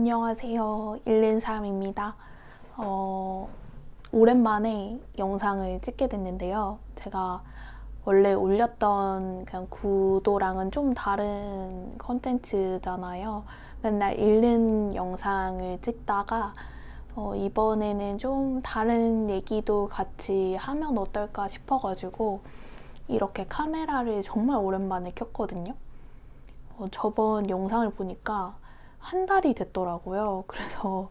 안녕하세요. 일린삼입니다. 어, 오랜만에 영상을 찍게 됐는데요. 제가 원래 올렸던 그냥 구도랑은 좀 다른 컨텐츠잖아요. 맨날 읽는 영상을 찍다가 어, 이번에는 좀 다른 얘기도 같이 하면 어떨까 싶어가지고 이렇게 카메라를 정말 오랜만에 켰거든요. 어, 저번 영상을 보니까 한 달이 됐더라고요. 그래서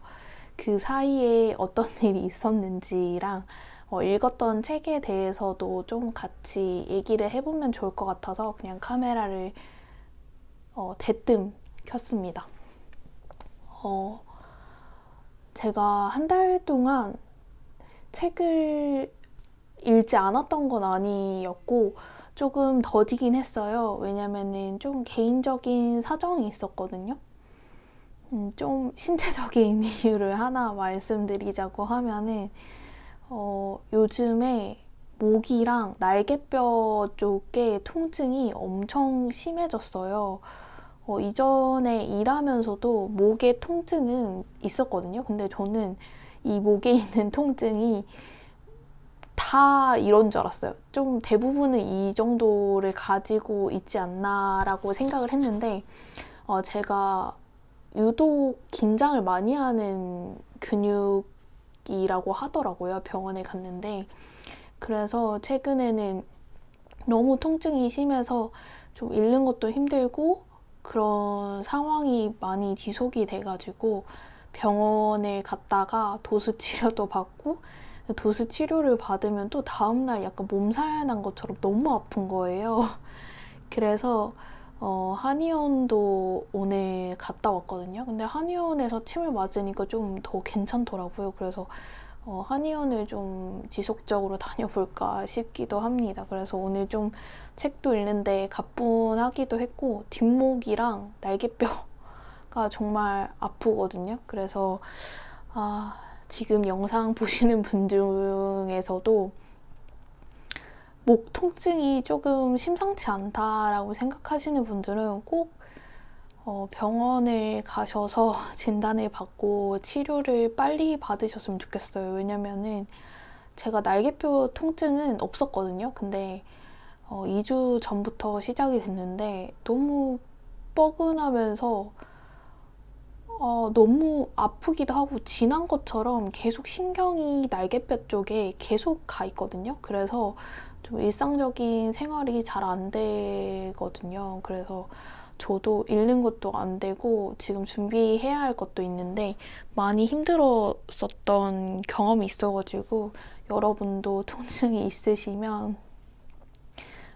그 사이에 어떤 일이 있었는지랑 어, 읽었던 책에 대해서도 좀 같이 얘기를 해보면 좋을 것 같아서 그냥 카메라를 어, 대뜸 켰습니다. 어, 제가 한 달 동안 책을 읽지 않았던 건 아니었고 조금 더디긴 했어요. 왜냐면은 좀 개인적인 사정이 있었거든요. 음, 좀 신체적인 이유를 하나 말씀드리자고 하면은 어, 요즘에 목이랑 날개뼈 쪽에 통증이 엄청 심해졌어요. 어, 이전에 일하면서도 목에 통증은 있었거든요. 근데 저는 이 목에 있는 통증이 다 이런 줄 알았어요. 좀 대부분은 이 정도를 가지고 있지 않나라고 생각을 했는데, 어, 제가 유독 긴장을 많이 하는 근육이라고 하더라고요. 병원에 갔는데. 그래서 최근에는 너무 통증이 심해서 좀 읽는 것도 힘들고 그런 상황이 많이 지속이 돼가지고 병원을 갔다가 도수 치료도 받고 도수 치료를 받으면 또 다음날 약간 몸살 난 것처럼 너무 아픈 거예요. 그래서 어, 한의원도 오늘 갔다 왔거든요. 근데 한의원에서 침을 맞으니까 좀 더 괜찮더라고요. 그래서 어, 한의원을 좀 지속적으로 다녀볼까 싶기도 합니다. 그래서 오늘 좀 책도 읽는데 가뿐하기도 했고 뒷목이랑 날개뼈가 정말 아프거든요. 그래서 아, 지금 영상 보시는 분 중에서도 목 통증이 조금 심상치 않다라고 생각하시는 분들은 꼭 어, 병원을 가셔서 진단을 받고 치료를 빨리 받으셨으면 좋겠어요. 왜냐면은 제가 날개뼈 통증은 없었거든요. 근데 어, 2주 전부터 시작이 됐는데 너무 뻐근하면서 어, 너무 아프기도 하고 진한 것처럼 계속 신경이 날개뼈 쪽에 계속 가 있거든요. 그래서 좀 일상적인 생활이 잘 안 되거든요. 그래서 저도 읽는 것도 안 되고 지금 준비해야 할 것도 있는데 많이 힘들었었던 경험이 있어가지고 여러분도 통증이 있으시면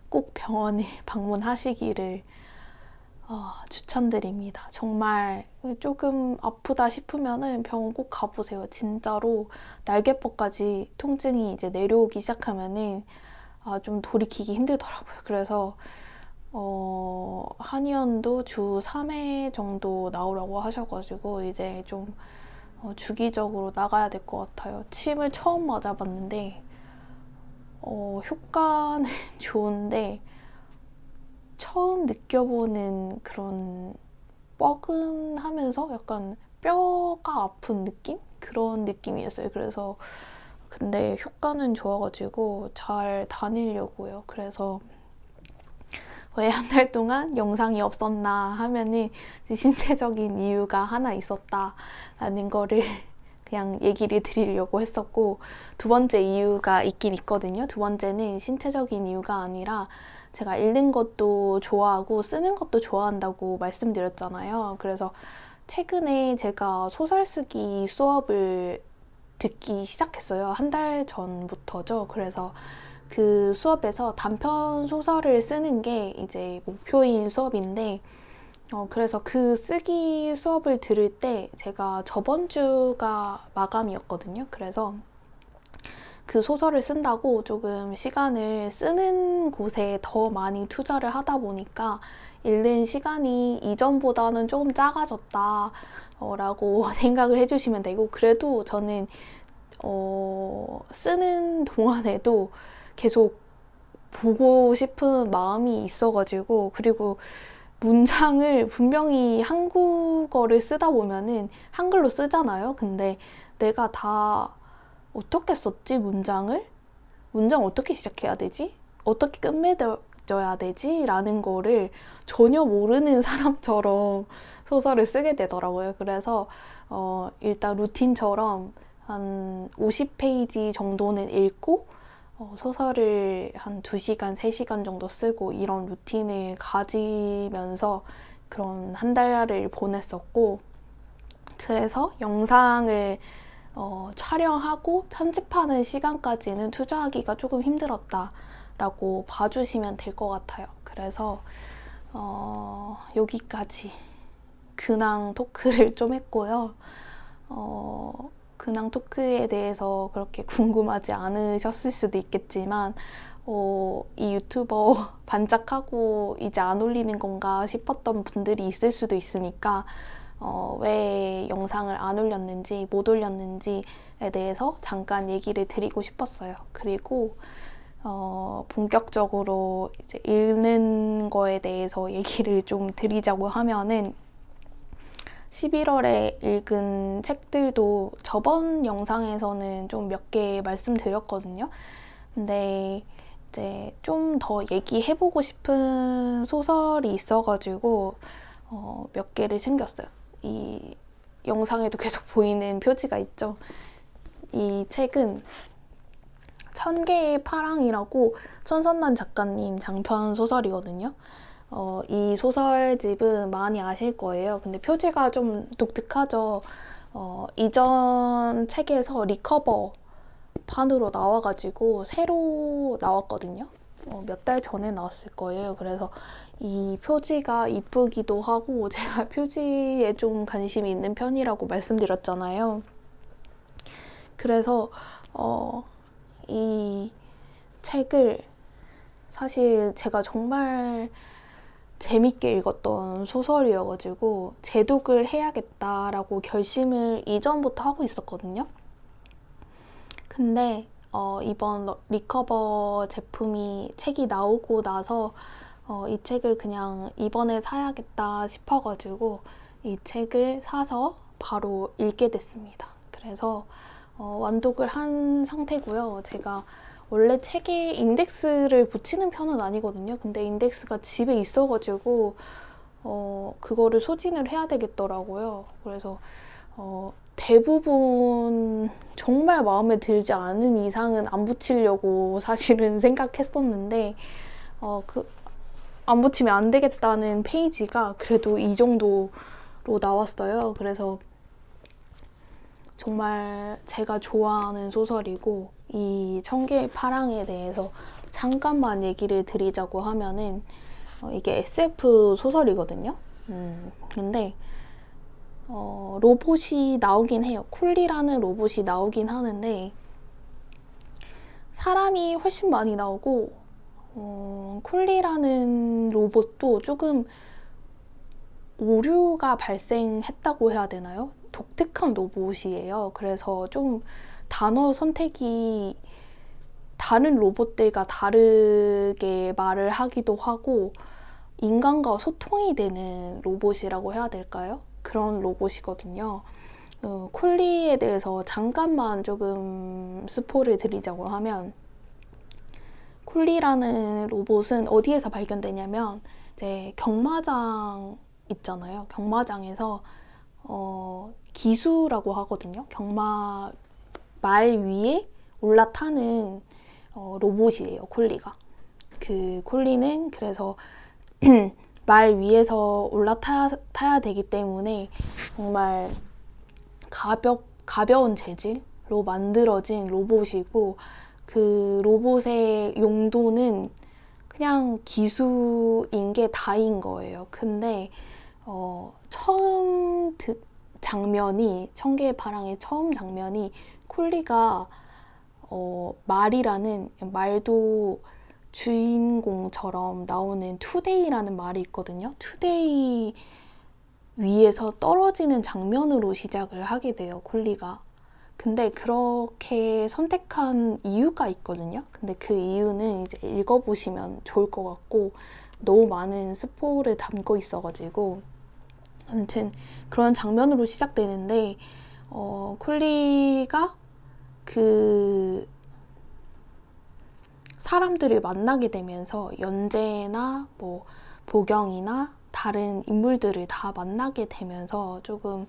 꼭 병원에 방문하시기를 어, 추천드립니다. 정말 조금 아프다 싶으면은 병원 꼭 가보세요. 진짜로 날개뼈까지 통증이 이제 내려오기 시작하면은 아, 좀 돌이키기 힘들더라고요. 그래서 어, 한의원도 주 3회 정도 나오라고 하셔가지고 이제 좀 어, 주기적으로 나가야 될 것 같아요. 침을 처음 맞아봤는데 어, 효과는 좋은데 처음 느껴보는 그런 뻐근하면서 약간 뼈가 아픈 느낌? 그런 느낌이었어요. 그래서 근데 효과는 좋아가지고 잘 다니려고요. 그래서 왜 한 달 동안 영상이 없었나 하면은 신체적인 이유가 하나 있었다라는 거를 그냥 얘기를 드리려고 했었고 두 번째 이유가 있긴 있거든요. 두 번째는 신체적인 이유가 아니라 제가 읽는 것도 좋아하고 쓰는 것도 좋아한다고 말씀드렸잖아요. 그래서 최근에 제가 소설 쓰기 수업을 듣기 시작했어요. 한 달 전부터죠. 그래서 그 수업에서 단편 소설을 쓰는 게 이제 목표인 수업인데, 어, 그래서 그 쓰기 수업을 들을 때 제가 저번 주가 마감이었거든요. 그래서 그 소설을 쓴다고 조금 시간을 쓰는 곳에 더 많이 투자를 하다 보니까 읽는 시간이 이전보다는 조금 작아졌다. 라고 생각을 해주시면 되고, 그래도 저는, 어, 쓰는 동안에도 계속 보고 싶은 마음이 있어가지고, 그리고 문장을 분명히 한국어를 쓰다 보면은 한글로 쓰잖아요. 근데 내가 다 어떻게 썼지, 문장을? 문장 어떻게 시작해야 되지? 어떻게 끝맺어 야 되지? 라는 거를 전혀 모르는 사람처럼 소설을 쓰게 되더라고요. 그래서 어, 일단 루틴처럼 한 50페이지 정도는 읽고 어, 소설을 한 2시간, 3시간 정도 쓰고 이런 루틴을 가지면서 그런 한 달을 보냈었고 그래서 영상을 어, 촬영하고 편집하는 시간까지는 투자하기가 조금 힘들었다 라고 봐주시면 될 것 같아요. 그래서 어, 여기까지 근황 토크를 좀 했고요. 어, 근황 토크에 대해서 그렇게 궁금하지 않으셨을 수도 있겠지만, 어, 이 유튜버 반짝하고 이제 안 올리는 건가 싶었던 분들이 있을 수도 있으니까, 어, 왜 영상을 안 올렸는지, 못 올렸는지에 대해서 잠깐 얘기를 드리고 싶었어요. 그리고, 어, 본격적으로 이제 읽는 거에 대해서 얘기를 좀 드리자고 하면은, 11월에 읽은 책들도 저번 영상에서는 좀 몇 개 말씀드렸거든요. 근데 이제 좀 더 얘기해보고 싶은 소설이 있어가지고 어, 몇 개를 챙겼어요. 이 영상에도 계속 보이는 표지가 있죠. 이 책은 천 개의 파랑이라고 천선난 작가님 장편 소설이거든요. 어, 이 소설집은 많이 아실 거예요. 근데 표지가 좀 독특하죠. 어, 이전 책에서 리커버 판으로 나와가지고 새로 나왔거든요. 어, 몇 달 전에 나왔을 거예요. 그래서 이 표지가 이쁘기도 하고 제가 표지에 좀 관심이 있는 편이라고 말씀드렸잖아요. 그래서 어, 이 책을 사실 제가 정말 재밌게 읽었던 소설이어가지고 제독을 해야겠다라고 결심을 이전부터 하고 있었거든요. 근데 어, 이번 리커버 제품이 책이 나오고 나서 어, 이 책을 그냥 이번에 사야겠다 싶어가지고 이 책을 사서 바로 읽게 됐습니다. 그래서 어, 완독을 한 상태고요. 제가 원래 책에 인덱스를 붙이는 편은 아니거든요. 근데 인덱스가 집에 있어가지고 어, 그거를 소진을 해야 되겠더라고요. 그래서 어, 대부분 정말 마음에 들지 않은 이상은 안 붙이려고 사실은 생각했었는데 어, 그, 안 붙이면 안 되겠다는 페이지가 그래도 이 정도로 나왔어요. 그래서 정말 제가 좋아하는 소설이고 이 청개의 파랑에 대해서 잠깐만 얘기를 드리자고 하면은 어, 이게 SF 소설이거든요. 음, 근데 어, 로봇이 나오긴 해요. 콜리라는 로봇이 나오긴 하는데 사람이 훨씬 많이 나오고 어, 콜리라는 로봇도 조금 오류가 발생했다고 해야 되나요? 독특한 로봇이에요. 그래서 좀 단어 선택이 다른 로봇들과 다르게 말을 하기도 하고 인간과 소통이 되는 로봇이라고 해야 될까요? 그런 로봇이거든요. 어, 콜리에 대해서 잠깐만 조금 스포를 드리자고 하면 콜리라는 로봇은 어디에서 발견되냐면 이제 경마장 있잖아요. 경마장에서 어, 기수라고 하거든요. 경마 말 위에 올라타는 어, 로봇이에요, 콜리가. 그 콜리는 그래서 말 위에서 올라타야 되기 때문에 정말 가볍, 가벼운 재질로 만들어진 로봇이고 그 로봇의 용도는 그냥 기수인 게 다인 거예요. 근데 어, 처음 드, 장면이 청개의 바랑의 처음 장면이 콜리가 어, 말이라는 말도 주인공처럼 나오는 투데이라는 말이 있거든요. 투데이 위에서 떨어지는 장면으로 시작을 하게 돼요, 콜리가. 근데 그렇게 선택한 이유가 있거든요. 근데 그 이유는 이제 읽어보시면 좋을 것 같고, 너무 많은 스포를 담고 있어가지고 아무튼 그런 장면으로 시작되는데 어, 콜리가 그 사람들을 만나게 되면서 연재나 뭐 보경이나 다른 인물들을 다 만나게 되면서 조금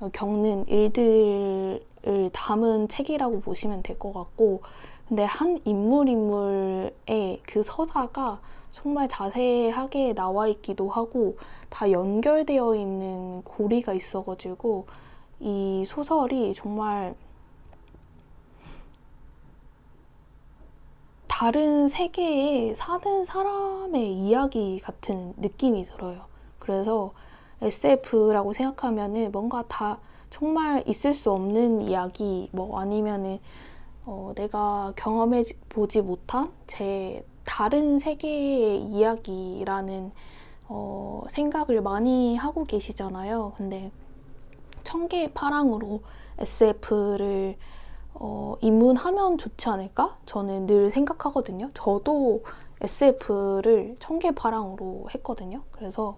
어, 겪는 일들을 담은 책이라고 보시면 될 것 같고 근데 한 인물 인물의 그 서사가 정말 자세하게 나와 있기도 하고 다 연결되어 있는 고리가 있어가지고 이 소설이 정말 다른 세계에 사는 사람의 이야기 같은 느낌이 들어요. 그래서 SF라고 생각하면은 뭔가 다 정말 있을 수 없는 이야기, 뭐 아니면은 어, 내가 경험해 보지 못한 제 다른 세계의 이야기라는 어, 생각을 많이 하고 계시잖아요. 근데 천개의 파랑으로 SF를 어, 입문하면 좋지 않을까? 저는 늘 생각하거든요. 저도 SF를 천개의 파랑으로 했거든요. 그래서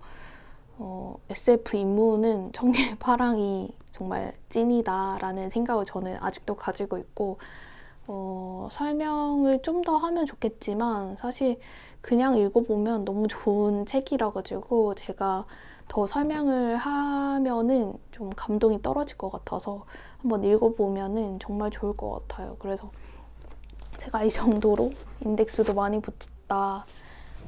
어, SF 입문은 천개의 파랑이 정말 찐이다라는 생각을 저는 아직도 가지고 있고 어, 설명을 좀 더 하면 좋겠지만 사실 그냥 읽어보면 너무 좋은 책이라 가지고 제가 더 설명을 하면은 좀 감동이 떨어질 것 같아서 한번 읽어보면은 정말 좋을 것 같아요. 그래서 제가 이 정도로 인덱스도 많이 붙였다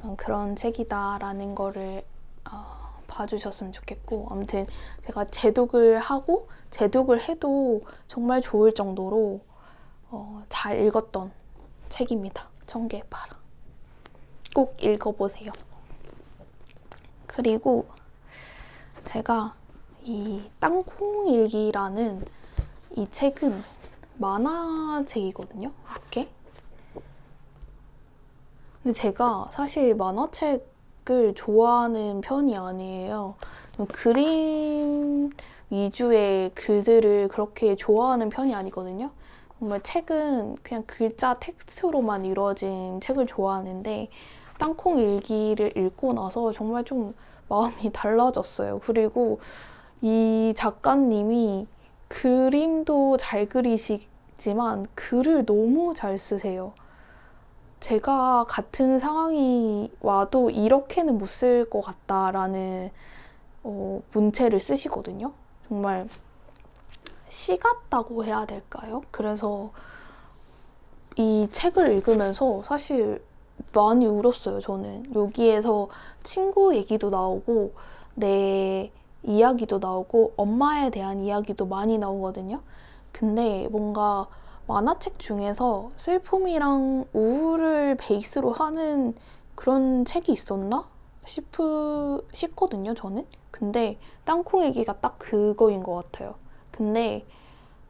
어, 그런 책이다라는 거를 어, 봐주셨으면 좋겠고 아무튼 제가 재독을 하고 재독을 해도 정말 좋을 정도로 어, 잘 읽었던 책입니다. 청개 파랑 꼭 읽어보세요. 그리고 제가 이 땅콩일기라는 이 책은 만화책이거든요. 이렇게. 근데 제가 사실 만화책을 좋아하는 편이 아니에요. 그림 위주의 글들을 그렇게 좋아하는 편이 아니거든요. 정말 책은 그냥 글자 텍스트로만 이루어진 책을 좋아하는데 땅콩 일기를 읽고 나서 정말 좀 마음이 달라졌어요. 그리고 이 작가님이 그림도 잘 그리시지만 글을 너무 잘 쓰세요. 제가 같은 상황이 와도 이렇게는 못 쓸 것 같다라는 어, 문체를 쓰시거든요. 정말 시 같다고 해야 될까요? 그래서 이 책을 읽으면서 사실 많이 울었어요, 저는. 여기에서 친구 얘기도 나오고, 내 이야기도 나오고, 엄마에 대한 이야기도 많이 나오거든요. 근데 뭔가 만화책 중에서 슬픔이랑 우울을 베이스로 하는 그런 책이 있었나? 싶으, 싶거든요, 저는. 근데 땅콩 얘기가 딱 그거인 것 같아요. 근데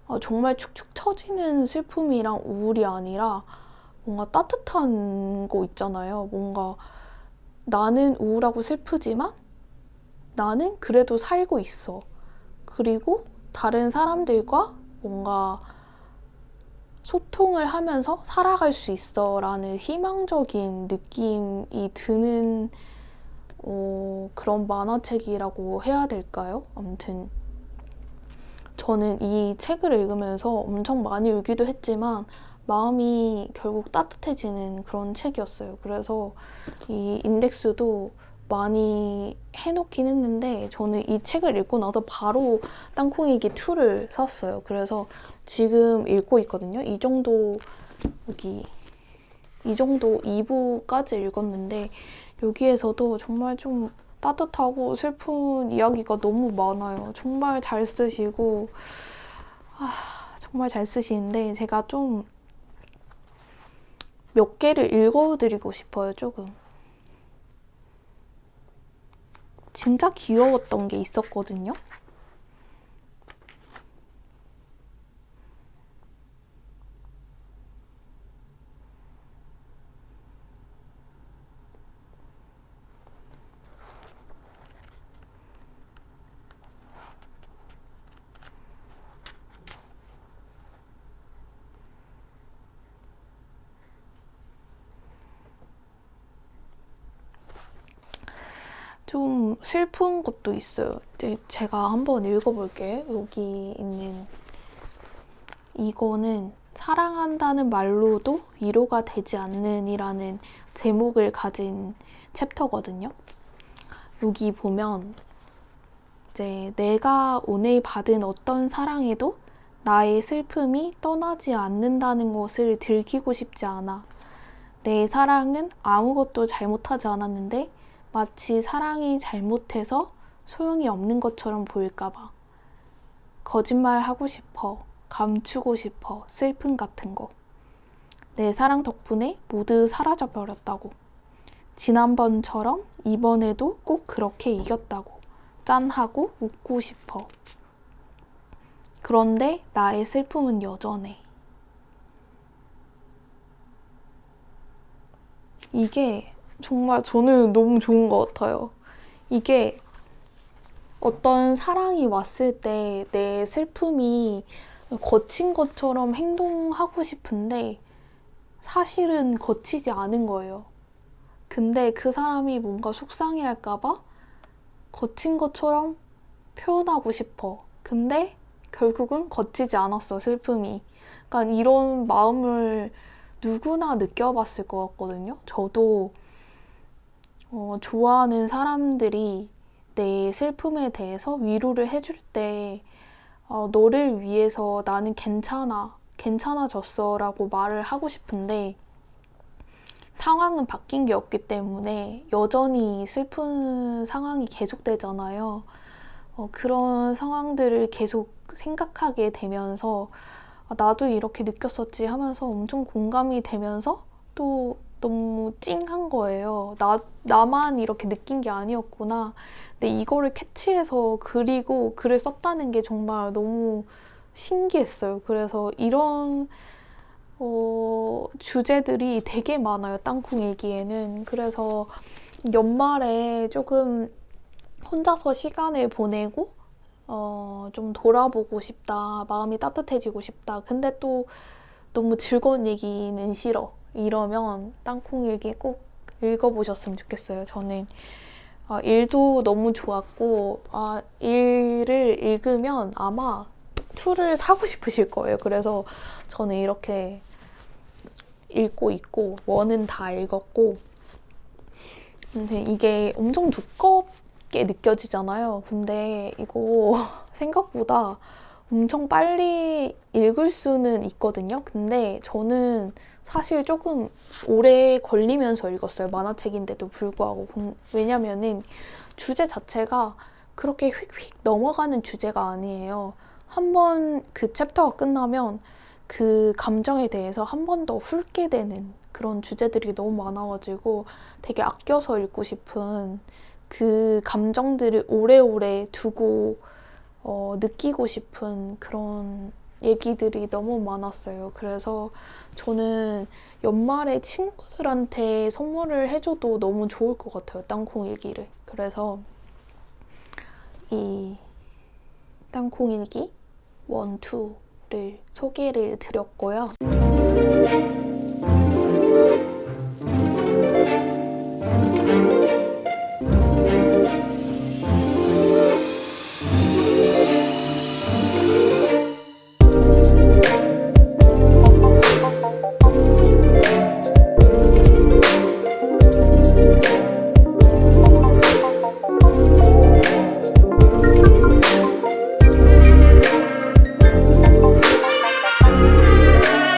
어, 정말 축축 처지는 슬픔이랑 우울이 아니라 뭔가 따뜻한 거 있잖아요. 뭔가 나는 우울하고 슬프지만 나는 그래도 살고 있어. 그리고 다른 사람들과 뭔가 소통을 하면서 살아갈 수 있어 라는 희망적인 느낌이 드는 어, 그런 만화책이라고 해야 될까요? 아무튼 저는 이 책을 읽으면서 엄청 많이 울기도 했지만 마음이 결국 따뜻해지는 그런 책이었어요. 그래서 이 인덱스도 많이 해놓긴 했는데 저는 이 책을 읽고 나서 바로 땅콩이기 2를 샀어요. 그래서 지금 읽고 있거든요. 이 정도 여기 이 정도 2부까지 읽었는데 여기에서도 정말 좀 따뜻하고 슬픈 이야기가 너무 많아요. 정말 잘 쓰시고 아, 정말 잘 쓰시는데 제가 좀 몇 개를 읽어드리고 싶어요, 조금. 진짜 귀여웠던 게 있었거든요. 좀 슬픈 것도 있어요. 제가 한번 읽어볼게요. 여기 있는 이거는 사랑한다는 말로도 위로가 되지 않는이라는 제목을 가진 챕터거든요. 여기 보면 이제 내가 오늘 받은 어떤 사랑에도 나의 슬픔이 떠나지 않는다는 것을 들키고 싶지 않아. 내 사랑은 아무것도 잘못하지 않았는데 마치 사랑이 잘못해서 소용이 없는 것처럼 보일까봐. 거짓말 하고 싶어. 감추고 싶어. 슬픔 같은 거. 내 사랑 덕분에 모두 사라져 버렸다고. 지난번처럼 이번에도 꼭 그렇게 이겼다고. 짠하고 웃고 싶어. 그런데 나의 슬픔은 여전해. 이게 정말 저는 너무 좋은 것 같아요. 이게 어떤 사랑이 왔을 때 내 슬픔이 거친 것처럼 행동하고 싶은데 사실은 거치지 않은 거예요. 근데 그 사람이 뭔가 속상해 할까봐 거친 것처럼 표현하고 싶어. 근데 결국은 거치지 않았어, 슬픔이. 그러니까 이런 마음을 누구나 느껴봤을 것 같거든요. 저도 어, 좋아하는 사람들이 내 슬픔에 대해서 위로를 해줄 때 어, 너를 위해서 나는 괜찮아, 괜찮아졌어 라고 말을 하고 싶은데 상황은 바뀐 게 없기 때문에 여전히 슬픈 상황이 계속되잖아요. 어, 그런 상황들을 계속 생각하게 되면서 아, 나도 이렇게 느꼈었지 하면서 엄청 공감이 되면서 또 너무 찡한 거예요. 나, 나만 이렇게 느낀 게 아니었구나. 근데 이거를 캐치해서 그리고 글을 썼다는 게 정말 너무 신기했어요. 그래서 이런 어, 주제들이 되게 많아요. 땅콩 일기에는. 그래서 연말에 조금 혼자서 시간을 보내고 어, 좀 돌아보고 싶다. 마음이 따뜻해지고 싶다. 근데 또 너무 즐거운 얘기는 싫어. 이러면 땅콩 일기 꼭 읽어보셨으면 좋겠어요. 저는 아, 일도 너무 좋았고 아, 일을 읽으면 아마 툴을 사고 싶으실 거예요. 그래서 저는 이렇게 읽고 있고 원은 다 읽었고 근데 이게 엄청 두껍게 느껴지잖아요. 근데 이거 생각보다 엄청 빨리 읽을 수는 있거든요. 근데 저는 사실 조금 오래 걸리면서 읽었어요. 만화책인데도 불구하고. 왜냐면은 주제 자체가 그렇게 휙휙 넘어가는 주제가 아니에요. 한 번 그 챕터가 끝나면 그 감정에 대해서 한 번 더 훑게 되는 그런 주제들이 너무 많아가지고 되게 아껴서 읽고 싶은 그 감정들을 오래오래 두고 어, 느끼고 싶은 그런 얘기들이 너무 많았어요. 그래서 저는 연말에 친구들한테 선물을 해줘도 너무 좋을 것 같아요. 땅콩 일기를. 그래서 이 땅콩 일기 원, 투를 소개를 드렸고요.